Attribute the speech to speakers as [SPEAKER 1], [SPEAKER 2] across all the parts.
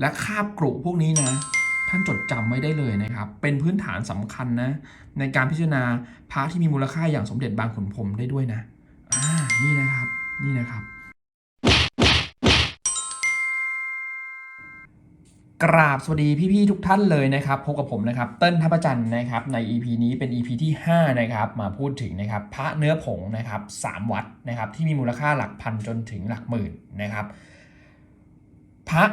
[SPEAKER 1] และคาบกรุพวกนี้นะ ท่านจดจำไว้ได้เลยนะครับ เป็นพื้นฐานสำคัญนะ ในการพิจารณาพระที่มีมูลค่าอย่างสมเด็จบางขุนพรมได้ด้วยนะอ่านี่นะครับ นี่นะครับ กราบสวัสดีพี่ๆทุกท่านเลยนะครับพบกับผมนะครับเติ้ลทัพจันทร์นะครับ ใน EP นี้เป็น EP ที่ 5 นะครับ มาพูดถึงนะครับ พระเนื้อผงนะครับสามวัดนะครับ ที่มีมูลค่าหลักพันจนถึงหลักหมื่นนะครับ พระ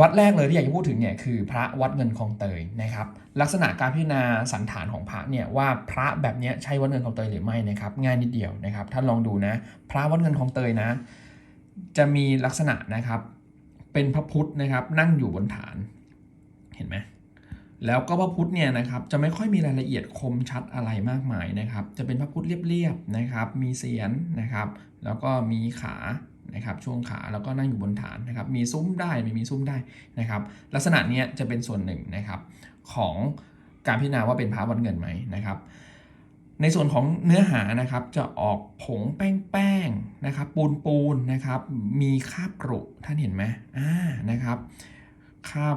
[SPEAKER 1] วัดแรกเลยที่อยากจะพูดถึงเนี่ยคือพระวัดเงินคลองเตยนะครับลักษณะการพิจารณาสันฐานของพระเนี่ยว่าพระแบบนี้ใช่วัดเงินคลองเตยหรือไม่นะครับง่ายนิดเดียวนะครับท่านลองดูนะพระวัดเงินคลองเตยนะ จะมีลักษณะนะครับเป็นพระพุทธนะครับนั่งอยู่บนฐานเห็นไหมแล้วก็พระพุทธเนี่ยนะครับจะไม่ค่อยมีรายละเอียดคมชัดอะไรมากมายนะครับ จะเป็นพระพุทธเรียบๆนะครับ มีเสียนนะครับ แล้วก็มีขา นะครับช่วงขาแล้วก็นั่งอยู่บนฐานนะครับมีซุ้มได้ไม่มีซุ้มได้นะครับลักษณะนี้จะเป็นส่วนหนึ่งนะครับของการพิจารณาว่าเป็นพระวัดเงินไหมนะครับ ในส่วนของเนื้อหานะครับจะออกผงแป้งๆนะครับปูนปูนนะครับมีคาบกรุท่านเห็นไหมอ่านะครับคาบ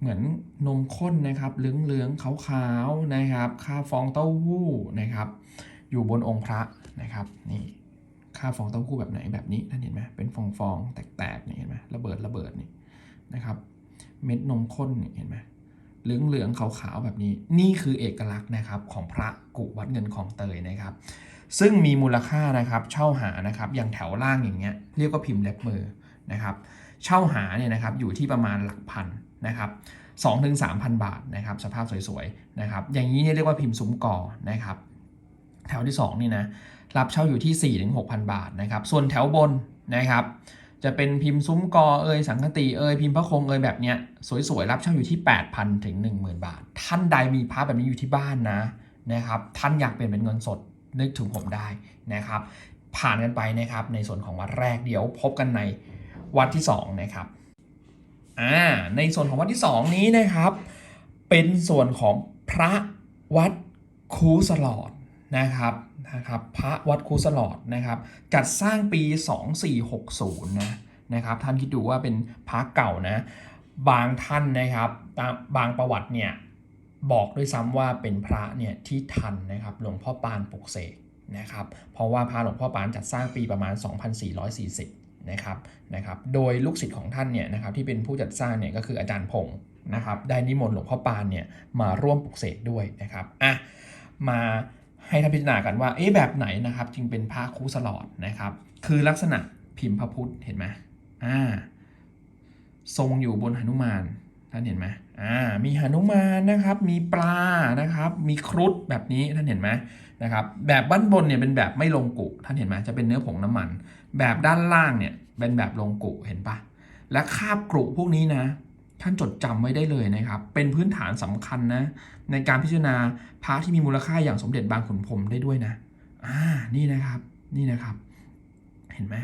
[SPEAKER 1] เหมือนนมข้นนะครับเหลืองๆขาวๆนะครับคาบฟองเต้าหู้นะครับอยู่บนองค์พระนะครับนี่ คราฟองเต้าหู้แบบไหนแบบนี้ท่านเห็นไหมเป็นฟองๆแตกๆนี่เห็นไหมระเบิดระเบิดนี่นะครับ เม็ดนมข้นนี่เห็นไหมเหลืองเหลืองๆขาวๆแบบนี้ นี่คือเอกลักษณ์นะครับของพระกุวัดเงินของเตยนะครับ ซึ่งมีมูลค่านะครับเช่าหานะครับอย่างแถวล่างอย่างเงี้ยเรียกว่าพิมพ์เล็บมือนะครับ เช่าหาเนี่ยนะครับอยู่ที่ประมาณหลักพันนะครับ2ถึง3,000บาทนะครับ สภาพสวยๆนะครับ อย่างนี้เนี่ยเรียกว่าพิมพ์ซุ้มก่อนะครับ แถวที่2นี่นะรับเช่าอยู่ที่4ถึง6,000 บาทนะครับ ส่วนแถวบนนะครับ จะเป็นพิมพ์ซุ้มกอเอยสังคติเอยพิมพ์พระคงเอยแบบเนี้ยสวยๆ รับเช่าอยู่ที่ 8,000ถึง10,000 บาท ท่านใดมีพระแบบนี้อยู่ที่บ้านนะนะครับท่านอยากเปลี่ยนเป็นเงินสดนึกถึงผมได้นะครับ ผ่านกันไปนะครับในส่วนของวัดแรกเดี๋ยวพบกันในวัดที่2นะครับอ่าในส่วนของวัดที่ 2 นี้นะครับ เป็นส่วนของพระวัดคูสลอด นะครับนะครับพระวัดคูสลอดนะครับจัดสร้างปี 2460นะนะครับท่านคิดดูว่าเป็นพระเก่านะบางท่านนะครับตามบางประวัติเนี่ยบอกด้วยซ้ำว่าเป็นพระเนี่ยที่ทันนะครับหลวงพ่อปานปลุกเสกนะครับเพราะว่าพระหลวงพ่อปานจัดสร้างปีประมาณ 2440นะครับนะครับโดยลูกศิษย์ของท่านเนี่ยนะครับที่เป็นผู้จัดสร้างเนี่ยก็คืออาจารย์พงศ์นะครับได้นิมนต์หลวงพ่อปานเนี่ยมาร่วมปลุกเสกด้วยนะครับอะมา ให้ท่านพิจารณากันว่าเอ๊ะแบบไหนนะครับ จึงเป็นพระคูสลอดนะครับ คือลักษณะพิมพ์พระพุทธเห็นไหมอ่าทรงอยู่บนหนุมานท่านเห็นไหมอ่ามีหนุมานนะครับ มีปลานะครับ มีครุฑแบบนี้ท่านเห็นไหมนะครับ แบบบ้านบนเนี่ยเป็นแบบไม่ลงกุท่านเห็นไหมจะเป็นเนื้อผงน้ำมัน แบบด้านล่างเนี่ยเป็นแบบลงกุเห็นปะและคาบกรุพวกนี้นะ ท่านจดจำไว้ได้เลยนะครับ เป็นพื้นฐานสำคัญนะในการพิจารณาพระที่มีมูลค่าอย่างสมเด็จบางขุนพรมได้ด้วยนะอ่านี่นะครับนี่นะครับ เห็นไหม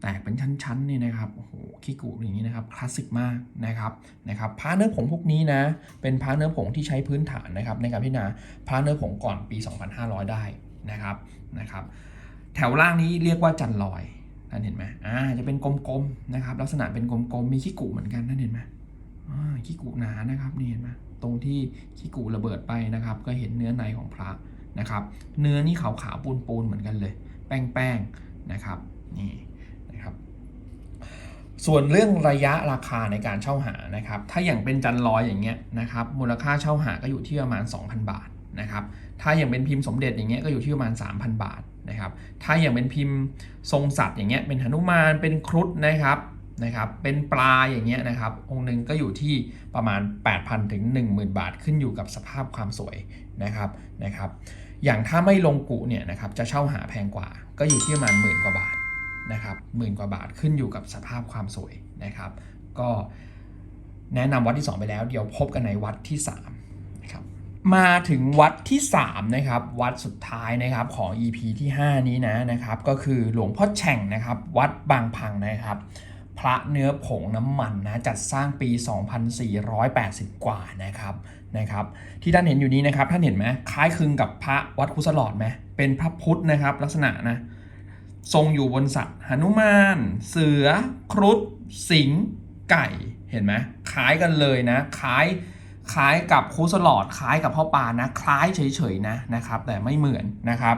[SPEAKER 1] แตกเป็นชั้นๆนี่นะครับโอ้โหขี้กุอย่างนี้นะครับคลาสสิกมากนะครับนะครับพระเนื้อผงพวกนี้นะเป็นพระเนื้อผงที่ใช้พื้นฐานนะครับในการพิจารณาพระเนื้อผงก่อนปี 2500 ได้นะครับนะครับ แถวล่างนี้เรียกว่าจันลอยท่านเห็นไหมอ่าจะเป็นกลมๆนะครับลักษณะเป็นกลมๆมีขี้กุเหมือนกันท่านเห็นไหม ขี้กุหนานะครับนี่เห็นไหมตรงที่ขี้กุระเบิดไปนะครับ ก็เห็นเนื้อในของพระนะครับ เนื้อนี่ขาวๆปูนๆเหมือนกันเลย แป้งๆนะครับนี่นะครับ ส่วนเรื่องระยะราคาในการเช่าหานะครับ ถ้าอย่างเป็นจันลอยอย่างเงี้ยนะครับ มูลค่าเช่าหาก็อยู่ที่ประมาณ 2,000 บาทนะครับ ถ้าอย่างเป็นพิมพ์สมเด็จอย่างเงี้ยก็อยู่ที่ประมาณ 3,000 บาทนะครับ ถ้าอย่างเป็นพิมพ์ทรงสัตว์อย่างเงี้ยเป็นหนุมานเป็นครุฑนะครับ นะครับเป็นปลาอย่างเงี้ยนะครับ องค์หนึ่งก็อยู่ที่ประมาณ 8,000 ถึง 10,000 บาทขึ้นอยู่กับสภาพความสวยนะครับนะครับ อย่างถ้าไม่ลงกุเนี่ยนะครับจะเช่าหาแพงกว่า ก็อยู่ที่ประมาณหมื่นกว่าบาทนะครับหมื่นกว่าบาทขึ้นอยู่กับสภาพความสวยนะครับ ก็แนะนำวัดที่ 2 ไปแล้ว เดี๋ยวพบกันในวัดที่3นะครับมาถึงวัดที่3นะครับวัดสุดท้ายนะครับของ EP ที่ 5 นี้นะนะครับ ก็คือหลวงพ่อแฉ่งนะครับ วัดบางพังนะครับ พระเนื้อผงน้ำมันนะจัดสร้างปี 2480 กว่านะครับนะครับ ที่ท่านเห็นอยู่นี้นะครับท่านเห็นไหมคล้ายคลึงกับพระวัดคุสลอดไหมเป็นพระพุทธนะครับลักษณะนะทรงอยู่บนสัตว์หนุมาน เสือ ครุฑสิงห์ไก่เห็นไหมคล้ายกันเลยนะคล้ายคล้ายกับคูสลอดคล้ายกับพ่อปานะ คล้ายเฉยๆนะนะครับ แต่ไม่เหมือนนะครับ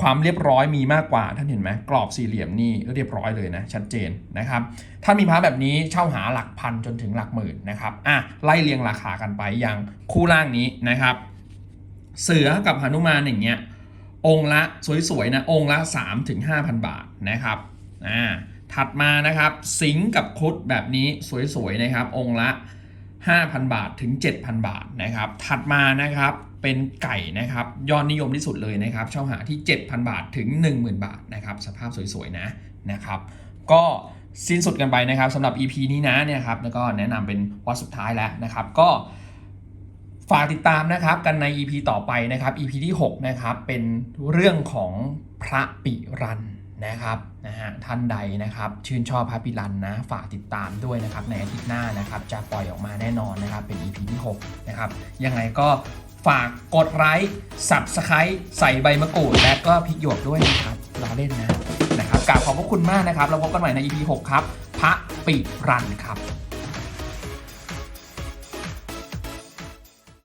[SPEAKER 1] ความเรียบร้อยมีมากกว่าท่านเห็นไหมกรอบสี่เหลี่ยมนี่เรียบร้อยเลยนะชัดเจนนะครับถ้ามีพระแบบนี้เช่าหาหลักพันจนถึงหลักหมื่นนะครับอะไล่เรียงราคากันไปอย่างคู่ล่างนี้นะครับ เสือกับหนุมานอย่างเงี้ยองละสวยๆนะองละ3-5ถึง5,000 บาทนะครับอ่าถัดมานะครับสิงกับครุฑแบบนี้สวยๆนะครับองละ5,000 บาทถึง 7,000 บาทนะครับถัดมานะครับ เป็นไก่นะครับยอดนิยมที่สุดเลยนะครับเช่าหาที่ 7,000 บาทถึง 10,000 บาทนะครับสภาพสวยๆนะนะครับก็สิ้นสุดกันไปนะครับสำหรับ EP นี้นะเนี่ยครับแล้วก็แนะนำเป็นวัดสุดท้ายแล้วนะครับ ก็ฝากติดตามนะครับกันใน EP ต่อไปนะครับ EP ที่ 6 นะครับ เป็นเรื่องของพระปิรันนะครับนะฮะท่านใดนะครับ ชื่นชอบพระปิรันนะ ฝากติดตามด้วยนะครับในอาทิตย์หน้านะครับ จะปล่อยออกมาแน่นอนนะครับ เป็น EP ที่ 6 นะครับ ยังไงก็ ฝากกดไลค์สับสไครต์ใส่ใบมะกรูด และก็พริกหยวกด้วยนะครับรอเล่นนะนะครับกราบขอบพระคุณมากนะครับแล้วพบกันใหม่ใน EP 6 ครับ พระปิรันครับ